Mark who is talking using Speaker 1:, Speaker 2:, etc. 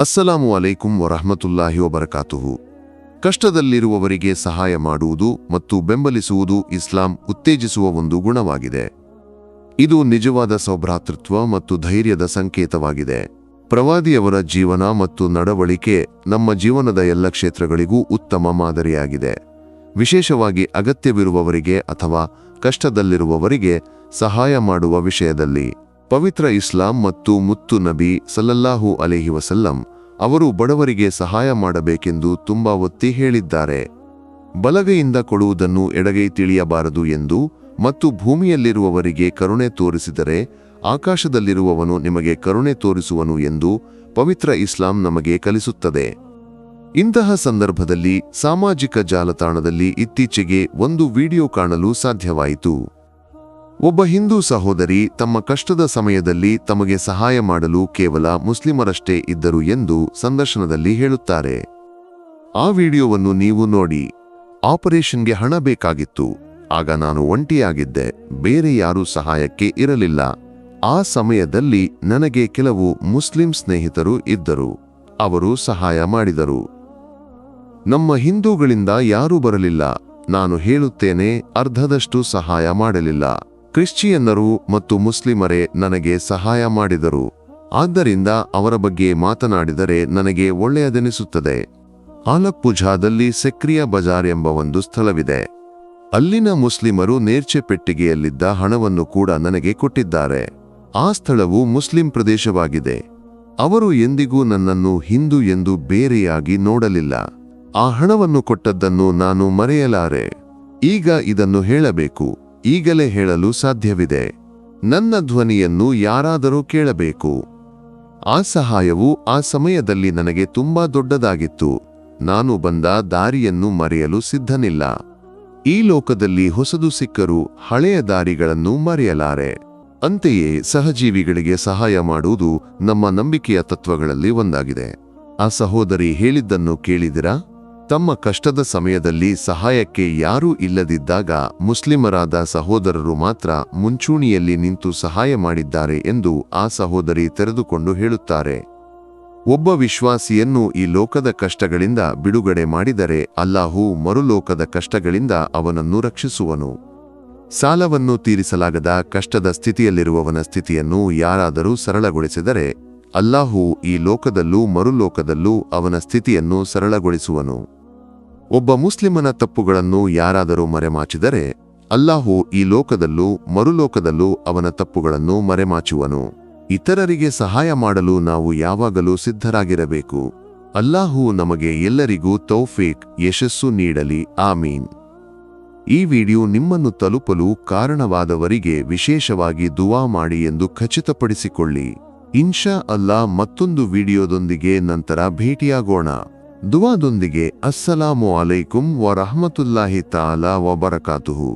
Speaker 1: ಅಸ್ಸಲಾಮು ಅಲೈಕುಂ ವರಹಮತುಲ್ಲಾಹಿ ವಬರಕಾತುಹು. ಕಷ್ಟದಲ್ಲಿರುವವರಿಗೆ ಸಹಾಯ ಮಾಡುವುದು ಮತ್ತು ಬೆಂಬಲಿಸುವುದು ಇಸ್ಲಾಂ ಉತ್ತೇಜಿಸುವ ಒಂದು ಗುಣವಾಗಿದೆ. ಇದು ನಿಜವಾದ ಸೌಭ್ರಾತೃತ್ವ ಮತ್ತು ಧೈರ್ಯದ ಸಂಕೇತವಾಗಿದೆ. ಪ್ರವಾದಿಯವರ ಜೀವನ ಮತ್ತು ನಡವಳಿಕೆ ನಮ್ಮ ಜೀವನದ ಎಲ್ಲ ಕ್ಷೇತ್ರಗಳಿಗೂ ಉತ್ತಮ ಮಾದರಿಯಾಗಿದೆ. ವಿಶೇಷವಾಗಿ ಅಗತ್ಯವಿರುವವರಿಗೆ ಅಥವಾ ಕಷ್ಟದಲ್ಲಿರುವವರಿಗೆ ಸಹಾಯ ಮಾಡುವ ವಿಷಯದಲ್ಲಿ. ಪವಿತ್ರ ಇಸ್ಲಾಂ ಮತ್ತು ಮುತ್ತು ನಬಿ ಸಲ್ಲಲ್ಲಾಹು ಅಲೇಹಿ ವಸಲ್ಲಂ ಅವರು ಬಡವರಿಗೆ ಸಹಾಯ ಮಾಡಬೇಕೆಂದು ತುಂಬಾ ಒತ್ತಿ ಹೇಳಿದ್ದಾರೆ. ಬಲಗೈಯಿಂದ ಕೊಡುವುದನ್ನು ಎಡಗೈ ತಿಳಿಯಬಾರದು ಎಂದು ಮತ್ತು ಭೂಮಿಯಲ್ಲಿರುವವರಿಗೆ ಕರುಣೆ ತೋರಿಸಿದರೆ ಆಕಾಶದಲ್ಲಿರುವವನು ನಿಮಗೆ ಕರುಣೆ ತೋರಿಸುವನು ಎಂದು ಪವಿತ್ರ ಇಸ್ಲಾಂ ನಮಗೆ ಕಲಿಸುತ್ತದೆ. ಇಂತಹ ಸಂದರ್ಭದಲ್ಲಿ ಸಾಮಾಜಿಕ ಜಾಲತಾಣದಲ್ಲಿ ಇತ್ತೀಚೆಗೆ ಒಂದು ವಿಡಿಯೋ ಕಾಣಲು ಸಾಧ್ಯವಾಯಿತು. ಒಬ್ಬ ಹಿಂದೂ ಸಹೋದರಿ ತಮ್ಮ ಕಷ್ಟದ ಸಮಯದಲ್ಲಿ ತಮಗೆ ಸಹಾಯ ಮಾಡಲು ಕೇವಲ ಮುಸ್ಲಿಮರಷ್ಟೇ ಇದ್ದರು ಎಂದು ಸಂದರ್ಶನದಲ್ಲಿ ಹೇಳುತ್ತಾರೆ. ಆ ವಿಡಿಯೋವನ್ನು ನೀವು ನೋಡಿ, ಆಪರೇಷನ್ಗೆ ಹಣ ಬೇಕಾಗಿತ್ತು. ಆಗ ನಾನು ಒಂಟಿಯಾಗಿದ್ದೆ, ಬೇರೆ ಯಾರೂ ಸಹಾಯಕ್ಕೆ ಇರಲಿಲ್ಲ. ಆ ಸಮಯದಲ್ಲಿ ನನಗೆ ಕೆಲವು ಮುಸ್ಲಿಂ ಸ್ನೇಹಿತರು ಇದ್ದರು. ಅವರು ಸಹಾಯ ಮಾಡಿದರು. ನಮ್ಮ ಹಿಂದೂಗಳಿಂದ ಯಾರೂ ಬರಲಿಲ್ಲ. ನಾನು ಹೇಳುತ್ತೇನೆ, ಅರ್ಧದಷ್ಟು ಸಹಾಯ ಮಾಡಲಿಲ್ಲ. ಕ್ರಿಶ್ಚಿಯನ್ನರು ಮತ್ತು ಮುಸ್ಲಿಮರೇ ನನಗೆ ಸಹಾಯ ಮಾಡಿದರು. ಆದ್ದರಿಂದ ಅವರ ಬಗ್ಗೆ ಮಾತನಾಡಿದರೆ ನನಗೆ ಒಳ್ಳೆಯದೆನಿಸುತ್ತದೆ. ಆಲಪ್ಪುಜಾದಲ್ಲಿ ಸಕ್ರಿಯ ಬಜಾರ್ ಎಂಬ ಒಂದು ಸ್ಥಳವಿದೆ. ಅಲ್ಲಿನ ಮುಸ್ಲಿಮರು ನೇರ್ಚೆ ಪೆಟ್ಟಿಗೆಯಲ್ಲಿದ್ದ ಹಣವನ್ನು ಕೂಡ ನನಗೆ ಕೊಟ್ಟಿದ್ದಾರೆ. ಆ ಸ್ಥಳವು ಮುಸ್ಲಿಂ ಪ್ರದೇಶವಾಗಿದೆ. ಅವರು ಎಂದಿಗೂ ನನ್ನನ್ನು ಹಿಂದೂ ಎಂದು ಬೇರೆಯಾಗಿ ನೋಡಲಿಲ್ಲ. ಆ ಹಣವನ್ನು ಕೊಟ್ಟದ್ದನ್ನು ನಾನು ಮರೆಯಲಾರೆ. ಈಗ ಇದನ್ನು ಹೇಳಬೇಕು. ಈಗಲೇ ಹೇಳಲು ಸಾಧ್ಯವಿದೆ. ನನ್ನ ಧ್ವನಿಯನ್ನು ಯಾರಾದರೂ ಕೇಳಬೇಕು. ಆ ಸಹಾಯವು ಆ ಸಮಯದಲ್ಲಿ ನನಗೆ ತುಂಬಾ ದೊಡ್ಡದಾಗಿತ್ತು. ನಾನು ಬಂದ ದಾರಿಯನ್ನು ಮರೆಯಲು ಸಿದ್ಧನಿಲ್ಲ. ಈ ಲೋಕದಲ್ಲಿ ಹೊಸದು ಸಿಕ್ಕರೂ ಹಳೆಯ ದಾರಿಗಳನ್ನು ಮರೆಯಲಾರೆ. ಅಂತೆಯೇ ಸಹಜೀವಿಗಳಿಗೆ ಸಹಾಯ ಮಾಡುವುದು ನಮ್ಮ ನಂಬಿಕೆಯ ತತ್ವಗಳಲ್ಲಿ ಒಂದಾಗಿದೆ. ಆ ಸಹೋದರಿ ಹೇಳಿದ್ದನ್ನು ಕೇಳಿದಿರಾ? ತಮ್ಮ ಕಷ್ಟದ ಸಮಯದಲ್ಲಿ ಸಹಾಯಕ್ಕೆ ಯಾರೂ ಇಲ್ಲದಿದ್ದಾಗ ಮುಸ್ಲಿಮರಾದ ಸಹೋದರರು ಮಾತ್ರ ಮುಂಚೂಣಿಯಲ್ಲಿ ನಿಂತು ಸಹಾಯ ಮಾಡಿದ್ದಾರೆ ಎಂದು ಆ ಸಹೋದರಿ ತೆರೆದುಕೊಂಡು ಹೇಳುತ್ತಾರೆ. ಒಬ್ಬ ವಿಶ್ವಾಸಿಯನ್ನು ಈ ಲೋಕದ ಕಷ್ಟಗಳಿಂದ ಬಿಡುಗಡೆ ಮಾಡಿದರೆ ಅಲ್ಲಾಹು ಮರುಲೋಕದ ಕಷ್ಟಗಳಿಂದ ಅವನನ್ನು ರಕ್ಷಿಸುವನು. ಸಾಲವನ್ನು ತೀರಿಸಲಾಗದ ಕಷ್ಟದ ಸ್ಥಿತಿಯಲ್ಲಿರುವವನ ಸ್ಥಿತಿಯನ್ನು ಯಾರಾದರೂ ಸರಳಗೊಳಿಸಿದರೆ ಅಲ್ಲಾಹು ಈ ಲೋಕದಲ್ಲೂ ಮರುಲೋಕದಲ್ಲೂ ಅವನ ಸ್ಥಿತಿಯನ್ನು ಸರಳಗೊಳಿಸುವನು. ಒಬ್ಬ ಮುಸ್ಲಿಮನ ತಪ್ಪುಗಳನ್ನು ಯಾರಾದರೂ ಮರೆಮಾಚಿದರೆ, ಅಲ್ಲಾಹು ಈ ಲೋಕದಲ್ಲೂ ಮರುಲೋಕದಲ್ಲೂ ಅವನ ತಪ್ಪುಗಳನ್ನು ಮರೆಮಾಚುವನು. ಇತರರಿಗೆ ಸಹಾಯ ಮಾಡಲು ನಾವು ಯಾವಾಗಲೂ ಸಿದ್ಧರಾಗಿರಬೇಕು. ಅಲ್ಲಾಹು ನಮಗೆ ಎಲ್ಲರಿಗೂ ತೌಫೀಕ್, ಯಶಸ್ಸು ನೀಡಲಿ. ಆಮೀನ್. ಈ ವಿಡಿಯೋ ನಿಮ್ಮನ್ನು ತಲುಪಲು ಕಾರಣವಾದವರಿಗೆ ವಿಶೇಷವಾಗಿ ದುವಾ ಮಾಡಿ ಎಂದು ಖಚಿತಪಡಿಸಿಕೊಳ್ಳಿ. ಇನ್ಶಾ ಅಲ್ಲಾ ಮತ್ತೊಂದು ವಿಡಿಯೋದೊಂದಿಗೆ ನಂತರ ಭೇಟಿಯಾಗೋಣ. ದುವಾದೊಂದಿಗೆ ಅಸ್ಸಲಾಮು ಅಲೈಕುಂ ವರಹಮತುಲ್ಲಾಹಿ ತಾಲಾ ವಬರಕಾತುಹು